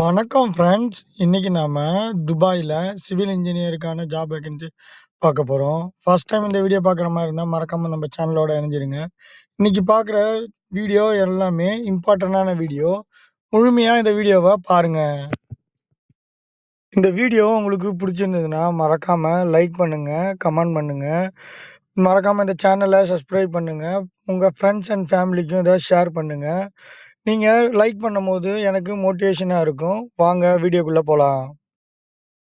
வணக்கம் ஃப்ரெண்ட்ஸ். இன்னைக்கு நாம துபாயில் சிவில் இன்ஜினியருக்கான ஜாப் வேகன்சி பார்க்க போகிறோம் ஃபர்ஸ்ட் டைம் இந்த வீடியோ பார்க்குற மாதிரி இருந்தால் மறக்காமல் நம்ம சேனலோட இணைஞ்சிருங்க. இன்னைக்கு பார்க்குற வீடியோ எல்லாமே இம்பார்ட்டன்டான வீடியோ. முழுமையாக இந்த வீடியோவை பாருங்கள் இந்த வீடியோ உங்களுக்கு பிடிச்சிருந்ததுன்னா மறக்காமல் லைக் பண்ணுங்கள் கமெண்ட் பண்ணுங்கள் மறக்காமல் இந்த சேனலை சப்ஸ்கிரைப் பண்ணுங்கள் உங்கள் ஃப்ரெண்ட்ஸ் அண்ட் ஃபேமிலிக்கும் இதை ஷேர் பண்ணுங்கள் நீங்கள் லைக் பண்ணும்போது எனக்கு மோட்டிவேஷனாக இருக்கும். வாங்க வீடியோக்குள்ளே போகலாம்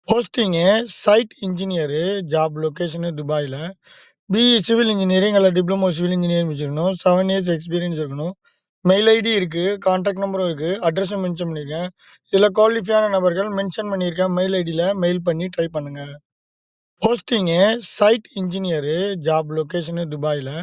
posting site engineer job location துபாயில் பிஇ சிவில் இன்ஜினியரிங் அல்லது டிப்ளமோ சிவில் இன்ஜினியரிங் வச்சுருக்கணும் செவன் இயர்ஸ் எக்ஸ்பீரியன்ஸ் இருக்கணும். மெயில் ஐடி இருக்குது கான்டாக்ட் நம்பரும் இருக்குது அட்ரஸும் மென்ஷன் பண்ணியிருக்கேன். இதில் குவாலிஃபையான நபர்கள் மென்ஷன் பண்ணியிருக்கேன் மெயில் ஐடியில் மெயில் பண்ணி ட்ரை பண்ணுங்கள் posting site engineer job location துபாயில்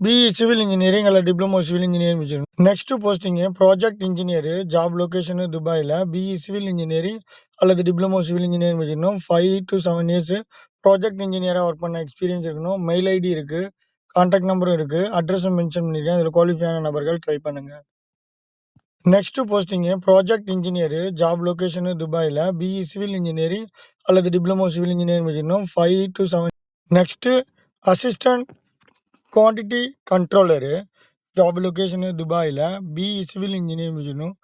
பிஇ சிவில் இன்ஜினியரிங் அல்லது டிப்ளமோ சிவில் இன்ஜினியரிங் முடிச்சிருக்கணும். Next posting project engineer job location துபாயில் பிஇ சிவில் இன்ஜினியரிங் அல்லது டிப்ளமோ சிவில் இன்ஜினியரிங் முடிச்சிருக்கணும். 5 டூ 7 இயர்ஸ் ப்ராஜெக்ட் இன்ஜினியராக ஒர்க் பண்ண எக்ஸ்பீரியன்ஸ் இருக்கணும். மெயில் ஐடி இருக்குது கான்டாக்ட் நம்பரும் இருக்குது அட்ரஸும் மென்ஷன் பண்ணியிருக்கேன். அதில் குவாலிஃபையான நபர்கள் ட்ரை பண்ணுங்கள் next posting project engineer job location துபாயில் பிஇ சிவில் இன்ஜினியரிங் அல்லது டிப்ளமோ சிவில் இன்ஜினியரிங் முடிச்சிருக்கணும். 5 to 7 next assistant quantity controller job location துபாயில் பிஇ சிவில் இன்ஜினியரிங் முடிச்சிருக்கணும்.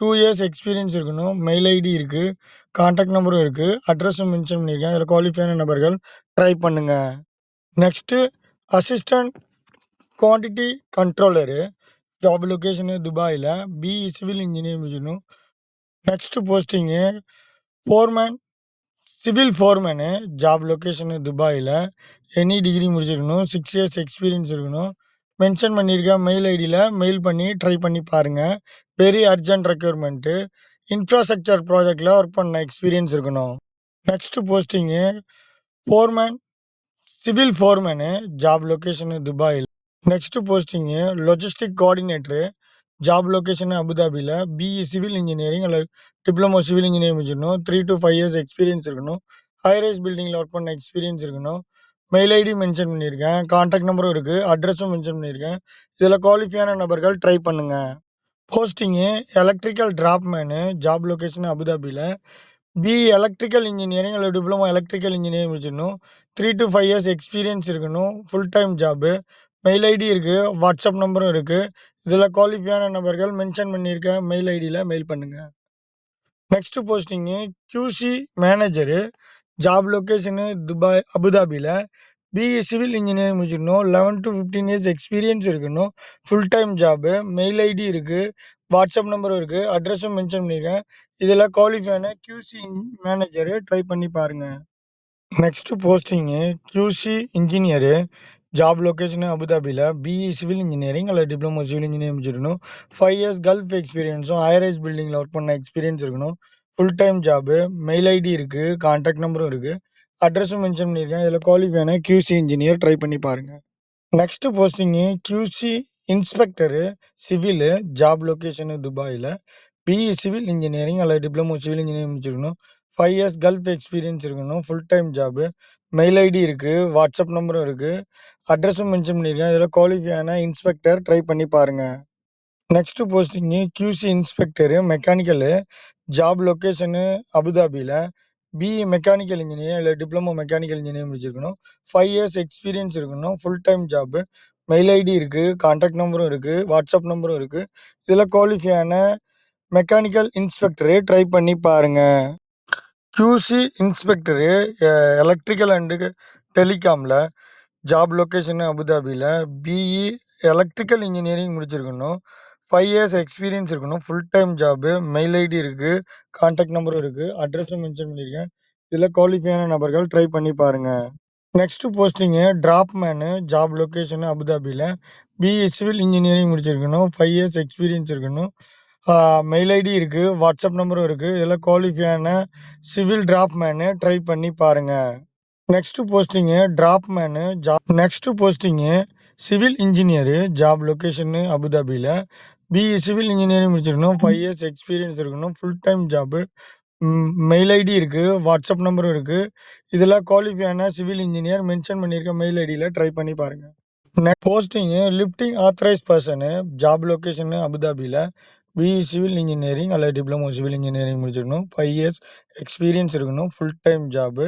2 இயர்ஸ் எக்ஸ்பீரியன்ஸ் இருக்கணும். மெயில் ஐடி இருக்குது கான்டாக்ட் நம்பரும் இருக்குது அட்ரஸும் மென்ஷன் பண்ணியிருக்கேன். அதில் குவாலிஃபையான நபர்கள் ட்ரை பண்ணுங்கள் next assistant quantity controller job location துபாயில் பிஇ சிவில் இன்ஜினியரிங் முடிச்சிருக்கணும். Next posting foreman civil foreman job location துபாயில் எனி டிகிரி முடிச்சிருக்கணும். சிக்ஸ் இயர்ஸ் எக்ஸ்பீரியன்ஸ் இருக்கணும். மென்ஷன் பண்ணியிருக்க மெயில் ஐடியில் மெயில் பண்ணி ட்ரை பண்ணி பாருங்கள் வெரி அர்ஜென்ட் ரெக்யூர்மெண்ட்டு இன்ஃப்ராஸ்ட்ரக்சர் ப்ராஜெக்டில் ஒர்க் பண்ண எக்ஸ்பீரியன்ஸ் இருக்கணும். Next posting foreman civil foreman job location துபாயில் next posting logistic coordinator job location அபுதாபியில் பிஇ சிவில் இன்ஜினியரிங் அல்லது டிப்ளமோ சிவில் இன்ஜினியரிங் முடிச்சிருக்கணும். 3 டூ ஃபைவ் இயர்ஸ் எக்ஸ்பீரியன்ஸ் இருக்கணும். ஹை பில்டிங்கில் ஒர்க் பண்ண எக்ஸ்பீரியன்ஸ் இருக்கணும். மெயில் ஐடி மென்ஷன் பண்ணியிருக்கேன். கான்டாக்ட் நம்பரும் இருக்குது அட்ரஸும் மென்ஷன் பண்ணியிருக்கேன். இதில் குவாலிஃபையான நபர்கள் ட்ரை பண்ணுங்கள் posting electrical draftsman job location அபுதாபியில் பிஇ எலக்ட்ரிக்கல் இன்ஜினியரிங் அல்லது டிப்ளமோ எலக்ட்ரிக்கல் இன்ஜினியரிங் முடிச்சிருக்கணும். 3 டூ 5 இயர்ஸ் எக்ஸ்பீரியன்ஸ் இருக்கணும். Full time job. Mail ID இருக்குது வாட்ஸ்அப் நம்பரும் இருக்குது இதில் குவாலிஃபையான நபர்கள் மென்ஷன் பண்ணியிருக்க மெயில் ஐடியில் மெயில் பண்ணுங்கள் next posting QC manager job location Dubai அபுதாபியில் பிஇ சிவில் இன்ஜினியரிங் முடிச்சிருக்கணும். Eleven to fifteen years experience இருக்கணும். Full time job. Mail ID இருக்குது வாட்ஸ்அப் நம்பரும் இருக்குது அட்ரஸும் மென்ஷன் பண்ணியிருக்கேன். இதில் குவாலிஃபையான கியூசி மேனேஜரு ட்ரை பண்ணி பாருங்கள் next posting QC engineer job location அபுதாபியில் பிஇ சிவில் இன்ஜினியரிங் அல்லது டிப்ளமோ சிவில் இன்ஜினியரிங் முடிச்சிருக்கணும். ஃபைவ் இயர்ஸ் கல்ஃப் எக்ஸ்பீரியன்ஸும் ஹை பில்டிங்கில் ஒர்க் பண்ண எக்ஸ்பீரியன்ஸ் இருக்கணும். Full time job. Mail ID இருக்குது கான்டாக்ட் நம்பரும் இருக்குது அட்ரஸும் மென்ஷன் பண்ணியிருக்கேன். இதில் குவாலிஃபையான கியூசி இன்ஜினியர் ட்ரை பண்ணி பாருங்கள் next posting QC inspector civil job location துபாயில் பிஇ சிவில் இன்ஜினியரிங் அல்லது டிப்ளமோ சிவில் இன்ஜினியரிங் முடிச்சிருக்கணும். ஃபைவ் இயர்ஸ் கல்ஃப் எக்ஸ்பீரியன்ஸ் இருக்கணும். Full time job. Mail ID இருக்குது வாட்ஸ்அப் நம்பரும் இருக்குது அட்ரஸும் மென்ஷன் பண்ணியிருக்கேன். இதில் குவாலிஃபையான இன்ஸ்பெக்டர் ட்ரை பண்ணி பாருங்கள் next posting QC inspector mechanical job location அபுதாபியில் பிஇ மெக்கானிக்கல் இன்ஜினியரிங் இல்லை டிப்ளமோ மெக்கானிக்கல் இன்ஜினியரிங் முடிச்சிருக்கணும். ஃபைவ் இயர்ஸ் எக்ஸ்பீரியன்ஸ் இருக்கணும். Full time job. Mail ID இருக்குது கான்டாக்ட் நம்பரும் இருக்குது வாட்ஸ்அப் நம்பரும் இருக்குது இதில் குவாலிஃபையான மெக்கானிக்கல் இன்ஸ்பெக்டரு ட்ரை பண்ணி பாருங்கள் QC inspector a electrical and டெலிகாமில் job location அபுதாபியில் பிஇ எலக்ட்ரிக்கல் இன்ஜினியரிங் முடிச்சிருக்கணும். ஃபைவ் இயர்ஸ் எக்ஸ்பீரியன்ஸ் இருக்கணும். Full time job. Mail ID இருக்குது கான்டாக்ட் நம்பரும் இருக்குது அட்ரஸும் மென்ஷன் பண்ணியிருக்கேன். இதில் குவாலிஃபையான நபர்கள் ட்ரை பண்ணி பாருங்கள் next posting draftsman job location அபுதாபியில் பிஇ சிவில் இன்ஜினியரிங் முடிச்சிருக்கணும். ஃபைவ் இயர்ஸ் எக்ஸ்பீரியன்ஸ் இருக்கணும். மெயில் ஐடி இருக்குது வாட்ஸ்அப் நம்பரும் இருக்குது இதில் குவாலிஃபையான சிவில் டிராப்மேனு ட்ரை பண்ணி பாருங்கள் next posting draftsman job next posting civil engineer job location அபுதாபியில் பிஇ சிவில் இன்ஜினியரிங் முடிச்சிருக்கணும். ஃபைவ் இயர்ஸ் எக்ஸ்பீரியன்ஸ் இருக்கணும். Full time job. Mail ID இருக்குது வாட்ஸ்அப் நம்பரும் இருக்குது இதில் குவாலிஃபையான சிவில் இன்ஜினியர் மென்ஷன் பண்ணியிருக்க மெயில் ஐடியில் ட்ரை பண்ணி பாருங்கள் next posting lifting authorised person job location அபுதாபியில் பிஇ சிவில் இன்ஜினியரிங் அல்லது டிப்ளமோ சிவில் இன்ஜினியரிங் முடிச்சிருக்கணும். ஃபைவ் இயர்ஸ் எக்ஸ்பீரியன்ஸ் இருக்கணும். Full time job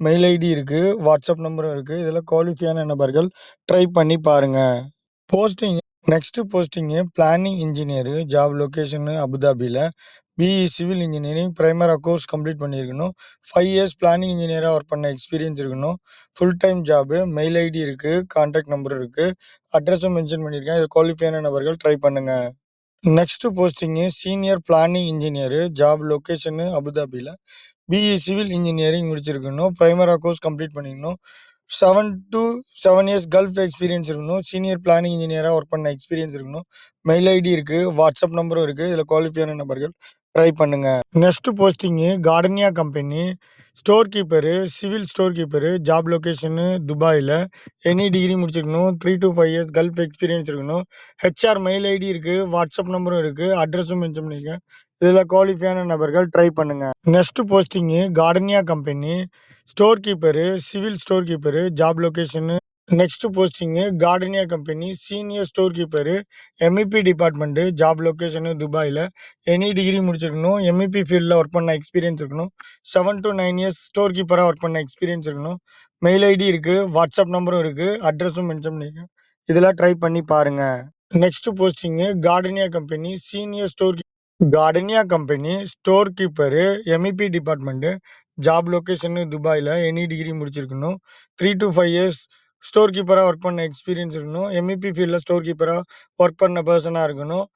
mail ID இருக்குது வாட்ஸ்அப் நம்பரும் இருக்குது இதில் குவாலிஃபையான நபர்கள் ட்ரை பண்ணி பாருங்கள் posting next posting planning engineer job location அபுதாபியில் BE civil engineering Primavera course complete பண்ணியிருக்கணும். ஃபைவ் இயர்ஸ் பிளானிங் இன்ஜினியராக ஒர்க் பண்ண எக்ஸ்பீரியன்ஸ் இருக்கணும். Full time job mail ID இருக்குது கான்டாக்ட் நம்பர் இருக்குது அட்ரஸும் மென்ஷன் பண்ணியிருக்கேன். இது குவாலிஃபையான நபர்கள் ட்ரை பண்ணுங்கள் next posting senior planning engineer job location அபுதாபியில் பிஇ சிவில் இன்ஜினியரிங் முடிச்சிருக்கணும். ப்ரைமரா கோர்ஸ் கம்ப்ளீட் பண்ணிக்கணும். Seven to seven years gulf experience இருக்கணும். சீனியர் பிளானிங் இன்ஜினியராக ஒர்க் பண்ண எக்ஸ்பீரியன்ஸ் இருக்கணும். மெயில் ஐடி இருக்குது வாட்ஸ்அப் நம்பரும் இருக்குது இதில் குவாலிஃபையான நபர்கள். ட்ரை பண்ணுங்கள் next posting Gardenia company store keeper civil store keeper job location துபாயில் எனி டிகிரி முடிச்சிருக்கணும் three to five years gulf experience இருக்கணும். ஹெச்ஆர் மெயில் ஐடி இருக்குது வாட்ஸ்அப் நம்பரும் இருக்குது அட்ரஸும் மென்ஷன் பண்ணியிருக்கேன் இதில் குவாலிஃபையான நபர்கள் ட்ரை பண்ணுங்கள் next posting Gardenia company store keeper civil store keeper job location next posting Gardenia company senior store keeper MEP department job location துபாயில் எனி டிகிரி முடிச்சிருக்கணும் எம்இபி ஃபீல்டில் ஒர்க் பண்ண எக்ஸ்பீரியன்ஸ் இருக்கணும். Seven to nine years store கீப்பராக work பண்ண experience இருக்கணும். Mail ID இருக்குது WhatsApp நம்பரும் இருக்குது அட்ரஸும் மென்ஷன் பண்ணியிருக்கேன் இதெல்லாம் ட்ரை பண்ணி பாருங்கள் next posting Gardenia company senior store Gardenia company store keeper MEP department job location துபாயில் எனி டிகிரி முடிச்சிருக்கணும். Three to five years store கீப்பராக work பண்ண எக்ஸ்பீரியன்ஸ் இருக்கணும். எம்இபி ஃபீல்டில் ஸ்டோர் கீப்பராக ஒர்க் பண்ண பர்சனாக இருக்கணும்.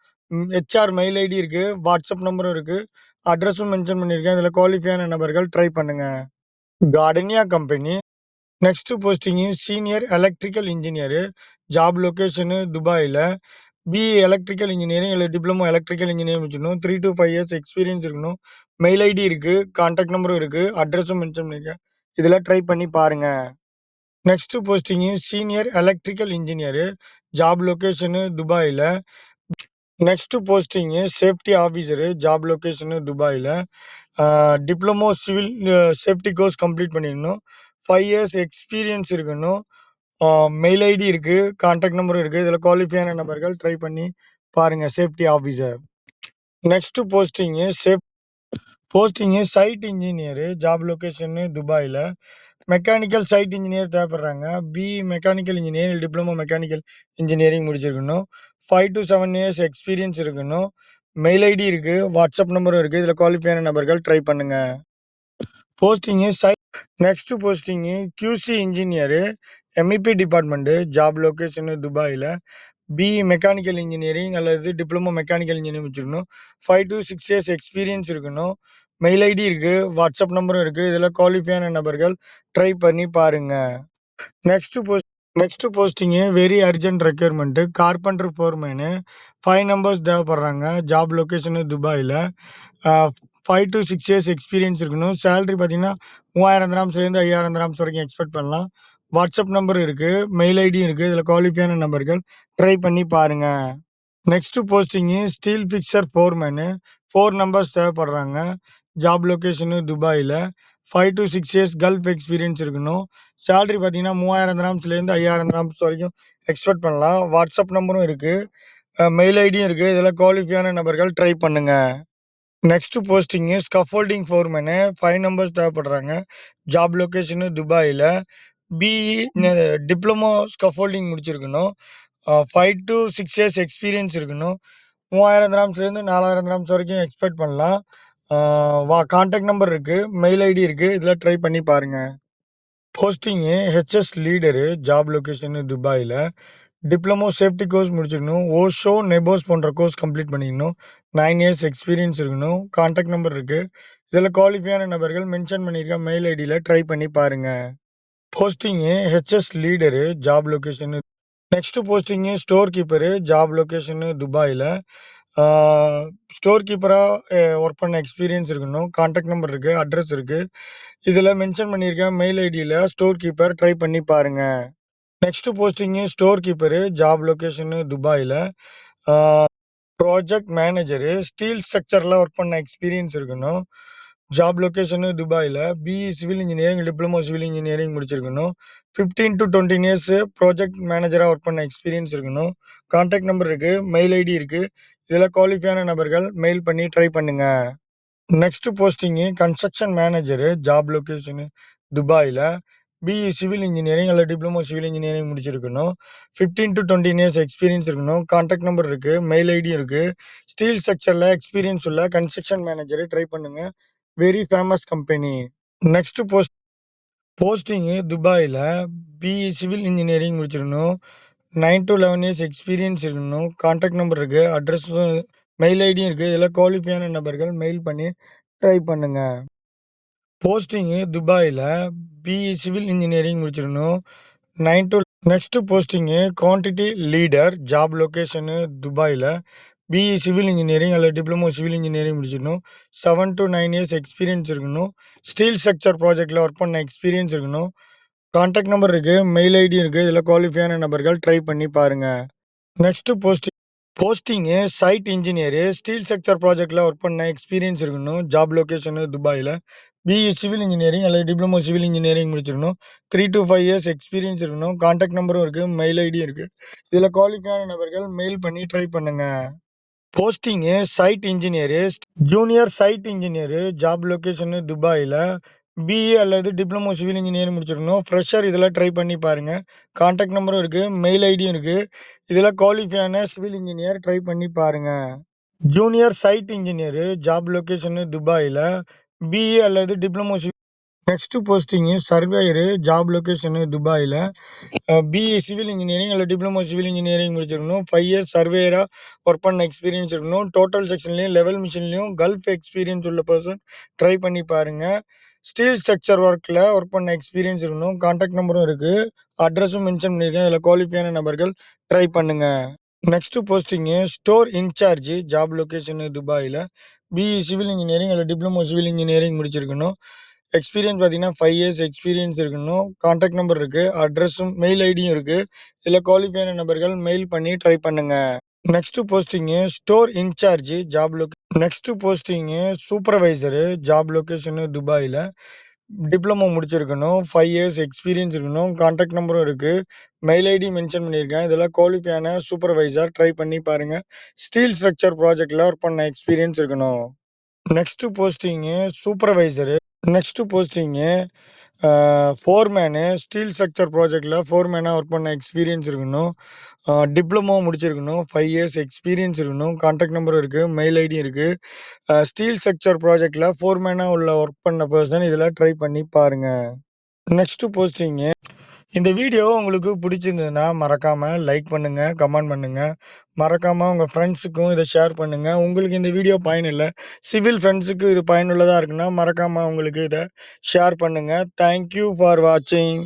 ஹெச்ஆர் மெயில் ஐடி இருக்குது வாட்ஸ்அப் நம்பரும் இருக்குது அட்ரஸும் மென்ஷன் பண்ணியிருக்கேன். இதில் குவாலிஃபையான நபர்கள் ட்ரை பண்ணுங்கள் Gardenia company next posting senior electrical engineer job location துபாயில் பிஇ எலக்ட்ரிக்கல் இன்ஜினியரிங் இல்லை டிப்ளமோ எலக்ட்ரிக்கல் இன்ஜினியரிங் வச்சுக்கணும் three to five years experience இருக்கணும். மெயில் ஐடி இருக்குது கான்டாக்ட் நம்பரும் இருக்குது அட்ரஸும் மென்ஷன் பண்ணியிருக்கேன். இதில் ட்ரை பண்ணி பாருங்கள் next posting senior electrical engineer job location துபாயில் next posting safety officer job location துபாயில் diploma civil safety course complete பண்ணிடணும் ஃபைவ் இயர்ஸ் எக்ஸ்பீரியன்ஸ் இருக்கணும். மெயில் ஐடி இருக்குது கான்டாக்ட் நம்பரும் இருக்குது இதில் குவாலிஃபையான நபர்கள் ட்ரை பண்ணி பாருங்கள் safety officer next posting safe posting site engineer job location துபாயில் mechanical site engineer தேவைப்படுறாங்க. BE mechanical engineering diploma mechanical engineering முடிச்சிருக்கணும். Five to seven years experience இருக்கணும். மெயில் ஐடி இருக்குது வாட்ஸ்அப் நம்பரும் இருக்குது இதில் குவாலிஃபையான நபர்கள் ட்ரை பண்ணுங்கள் போஸ்டிங்கு சை next posting QC engineer MEP department job location துபாயில் பிஇ மெக்கானிக்கல் இன்ஜினியரிங் அல்லது டிப்ளமோ மெக்கானிக்கல் இன்ஜினியரிங் முடிச்சிருக்கணும். Five to six years experience இருக்கணும். மெயில் ஐடி இருக்குது வாட்ஸ்அப் நம்பரும் இருக்குது இதில் குவாலிஃபையான நபர்கள் ட்ரை பண்ணி பாருங்கள் next post next posting very urgent requirement carpenter foreman five numbers தேவைப்படுறாங்க. Job location துபாயில். Five to six years experience இருக்கணும். சேலரி பார்த்தீங்கன்னா மூவாயிரம் கிராம்ஸ்லேருந்து ஐயாயிரம் திராம்ஸ் வரைக்கும் எக்ஸ்பெக்ட் பண்ணலாம். வாட்ஸ்அப் நம்பர் இருக்குது மெயில் ஐடியும் இருக்குது இதில் குவாலிஃபையான நம்பர்கள் ட்ரை பண்ணி பாருங்கள் next posting steel fixer foreman four numbers தேவைப்படுறாங்க. Job location துபாயில் five to six years gulf experience இருக்கணும். சேலரி பார்த்தீங்கன்னா மூவாயிரம் திராம்ஸ்லேருந்து ஐயாயிரம் திராம்ஸ் வரைக்கும் எக்ஸ்பெக்ட் பண்ணலாம். வாட்ஸ்அப் நம்பரும் இருக்குது மெயில் ஐடியும் இருக்குது இதில் குவாலிஃபையான நபர்கள் ட்ரை பண்ணுங்கள் next posting scaffolding foreman five numbers தேவைப்படுறாங்க. Job location துபாயில். பிஇ டிப்ளமோ ஸ்கஃபோல்டிங் முடிச்சிருக்கணும். Five to six years experience இருக்கணும். மூவாயிரம் கிராம்ஸ்லேருந்து நாலாயிரம் திராம்ஸ் வரைக்கும் எக்ஸ்பெக்ட் பண்ணலாம். வா கான்டாக்ட் நம்பர் இருக்குது மெயில் ஐடி இருக்குது இதில் ட்ரை பண்ணி பாருங்கள் posting HS leader job location துபாயில். டிப்ளமோ சேஃப்டி கோர்ஸ் முடிச்சிடணும் ஓஷோ நெபோஸ் போன்ற கோர்ஸ் கம்ப்ளீட் பண்ணிக்கணும். நைன் இயர்ஸ் எக்ஸ்பீரியன்ஸ் இருக்கணும். கான்டாக்ட் நம்பர் இருக்குது இதில் குவாலிஃபையான நபர்கள் மென்ஷன் பண்ணியிருக்க மெயில் ஐடியில் ட்ரை பண்ணி பாருங்கள் posting HS leader job location next posting store keeper job location துபாயில். ஸ்டோர் கீப்பராக ஒர்க் பண்ண எக்ஸ்பீரியன்ஸ் இருக்கணும். கான்டாக்ட் நம்பர் இருக்குது அட்ரஸ் இருக்குது இதில் மென்ஷன் பண்ணியிருக்கேன் மெயில் ஐடியில் ஸ்டோர் கீப்பர் ட்ரை பண்ணி பாருங்கள் next posting store keeper job location துபாயில். ப்ராஜெக்ட் மேனேஜரு ஸ்டீல் ஸ்ட்ரக்சரில் ஒர்க் பண்ண எக்ஸ்பீரியன்ஸ் இருக்கணும். ஜாப் லொக்கேஷனு துபாயில். BE civil engineering diploma civil engineering முடிச்சிருக்கணும். Fifteen to twenty years project மேனேஜராக ஒர்க் பண்ண எக்ஸ்பீரியன்ஸ் இருக்கணும். கான்டாக்ட் நம்பர் இருக்குது மெயில் ஐடி இருக்குது இதில் குவாலிஃபையான நபர்கள் மெயில் பண்ணி ட்ரை பண்ணுங்க. Next posting construction manager job location துபாயில் பிஇ சிவில் இன்ஜினியரிங் இல்லை டிப்ளமோ சிவில் இன்ஜினியரிங் முடிச்சிருக்கணும். Fifteen to twenty years experience இருக்கணும். கான்டாக்ட் நம்பர் இருக்குது மெயில் ஐடி இருக்குது ஸ்டீல் ஸ்ட்ரக்சரில் எக்ஸ்பீரியன்ஸ் உள்ள கன்ஸ்ட்ரக்ஷன் மேனேஜரு ட்ரை பண்ணுங்கள் very famous company next post posting துபாயில் பிஇ சிவில் இன்ஜினியரிங் முடிச்சிருக்கணும். Nine to eleven years experience இருக்கணும். கான்டாக்ட் நம்பர் இருக்குது அட்ரஸும் மெயில் ஐடியும் இருக்குது இதில் குவாலிஃபையான நபர்கள் மெயில் பண்ணி ட்ரை பண்ணுங்கள் போஸ்டிங்கு துபாயில் பிஇ சிவில் இன்ஜினியரிங் முடிச்சிருக்கணும். Nine to next posting quantity leader job location துபாயில் பிஇ சிவில் இன்ஜினியரிங் அல்லது டிப்ளமோ சிவில் இன்ஜினியரிங் முடிச்சிருக்கணும். Seven to nine years experience இருக்கணும். ஸ்டீல் ஸ்ட்ரக்சர் ப்ராஜெக்டில் ஒர்க் பண்ண எக்ஸ்பீரியன்ஸ் இருக்கணும். கான்டாக்ட் நம்பர் இருக்குது மெயில் ஐடி இருக்குது இதில் குவாலிஃபையான நபர்கள் ட்ரை பண்ணி பாருங்கள் next posting posting site engineer steel structure ப்ராஜெக்டில் ஒர்க் பண்ண எக்ஸ்பீரியன்ஸ் இருக்கணும். ஜாப் லொக்கேஷனு துபாயில். பிஇ சிவில் இன்ஜினியரிங் அல்லது டிப்ளமோ சிவில் இன்ஜினியரிங் முடிச்சிருக்கணும் three to five years experience இருக்கணும். கான்டாக்ட் நம்பரும் இருக்குது மெயில் ஐடியும் இருக்குது இதில் குவாலிஃபையான நபர்கள் மெயில் பண்ணி ட்ரை பண்ணுங்கள் posting site engineer junior site engineer job location துபாயில். பிஇ அல்லது டிப்ளமோ சிவில் இன்ஜினியரிங் முடிச்சிருக்கணும் ஃப்ரெஷர் இதெல்லாம் ட்ரை பண்ணி பாருங்கள் கான்டாக்ட் நம்பரும் இருக்குது மெயில் ஐடியும் இருக்குது இதில் குவாலிஃபையான சிவில் இன்ஜினியர் ட்ரை பண்ணி பாருங்கள் junior site engineer job location துபாயில். பிஇ அல்லது diploma civil next posting surveyor job location துபாயில். பிஇ சிவில் இன்ஜினியரிங் அல்லது டிப்ளமோ சிவில் இன்ஜினியரிங் முடிச்சிருக்கணும் ஃபைவ் இயர்ஸ் சர்வேயராக ஒர்க் பண்ண எக்ஸ்பீரியன்ஸ் இருக்கணும். டோட்டல் செக்ஷன்லேயும் லெவல் மிஷின்லேயும் கல்ஃப் எக்ஸ்பீரியன்ஸ் உள்ள பர்சன் ட்ரை பண்ணி பாருங்கள் ஸ்டீல் ஸ்ட்ரக்சர் ஒர்க்கில் ஒர்க் பண்ண எக்ஸ்பீரியன்ஸ் இருக்கணும். கான்டாக்ட் நம்பரும் இருக்குது அட்ரஸும் மென்ஷன் பண்ணியிருக்கேன். இதில் குவாலிஃபையான நபர்கள் ட்ரை பண்ணுங்கள் next posting store in charge job location துபாயில். பிஇ சிவில் இன்ஜினியரிங் இல்லை டிப்ளமோ சிவில் இன்ஜினியரிங் முடிச்சிருக்கணும். எக்ஸ்பீரியன்ஸ் பார்த்தீங்கன்னா ஃபைவ் இயர்ஸ் எக்ஸ்பீரியன்ஸ் இருக்கணும். காண்டாக்ட் நம்பர் இருக்குது அட்ரஸும் மெயில் ஐடியும் இருக்குது இதில் குவாலிஃபையான நபர்கள் மெயில் பண்ணி ட்ரை பண்ணுங்கள் next posting store in charge job location next posting supervisor job location துபாயில் டிப்ளமோ முடிச்சிருக்கணும் ஃபைவ் இயர்ஸ் எக்ஸ்பீரியன்ஸ் இருக்கணும் கான்டாக்ட் நம்பரும் இருக்குது மெயில் ஐடி மென்ஷன் பண்ணியிருக்கேன். இதெல்லாம் குவாலிஃபையான சூப்பர்வைசர் ட்ரை பண்ணி பாருங்கள் ஸ்டீல் ஸ்ட்ரக்சர் ப்ராஜெக்டில் ஒர்க் பண்ண எக்ஸ்பீரியன்ஸ் இருக்கணும். Next posting supervisor next posting foreman steel structure ப்ராஜெக்டில் ஃபோர்மேனாக ஒர்க் பண்ண எக்ஸ்பீரியன்ஸ் இருக்கணும். டிப்ளமோ முடிச்சிருக்கணும். ஃபைவ் இயர்ஸ் எக்ஸ்பீரியன்ஸ் இருக்கணும். கான்டாக்ட் நம்பரும் இருக்குது மெயில் ஐடியும் இருக்குது ஸ்டீல் ஸ்ட்ரக்சர் ப்ராஜெக்டில் ஃபோர்மேனாக உள்ள ஒர்க் பண்ண பர்சன் இதில் ட்ரை பண்ணி பாருங்கள் நெக்ஸ்ட்டு போஸ்டிங்கு இந்த வீடியோ உங்களுக்கு பிடிச்சிருந்ததுன்னா மறக்காமல் லைக் பண்ணுங்கள் கமெண்ட் பண்ணுங்கள் மறக்காமல் உங்கள் ஃப்ரெண்ட்ஸுக்கும் இதை ஷேர் பண்ணுங்கள் உங்களுக்கு இந்த வீடியோ பயனில்லை சிவில் ஃப்ரெண்ட்ஸுக்கு இது பயனுள்ளதாக இருக்குன்னா மறக்காமல் உங்களுக்கு இதை ஷேர் பண்ணுங்கள் தேங்க்யூ ஃபார் வாட்சிங்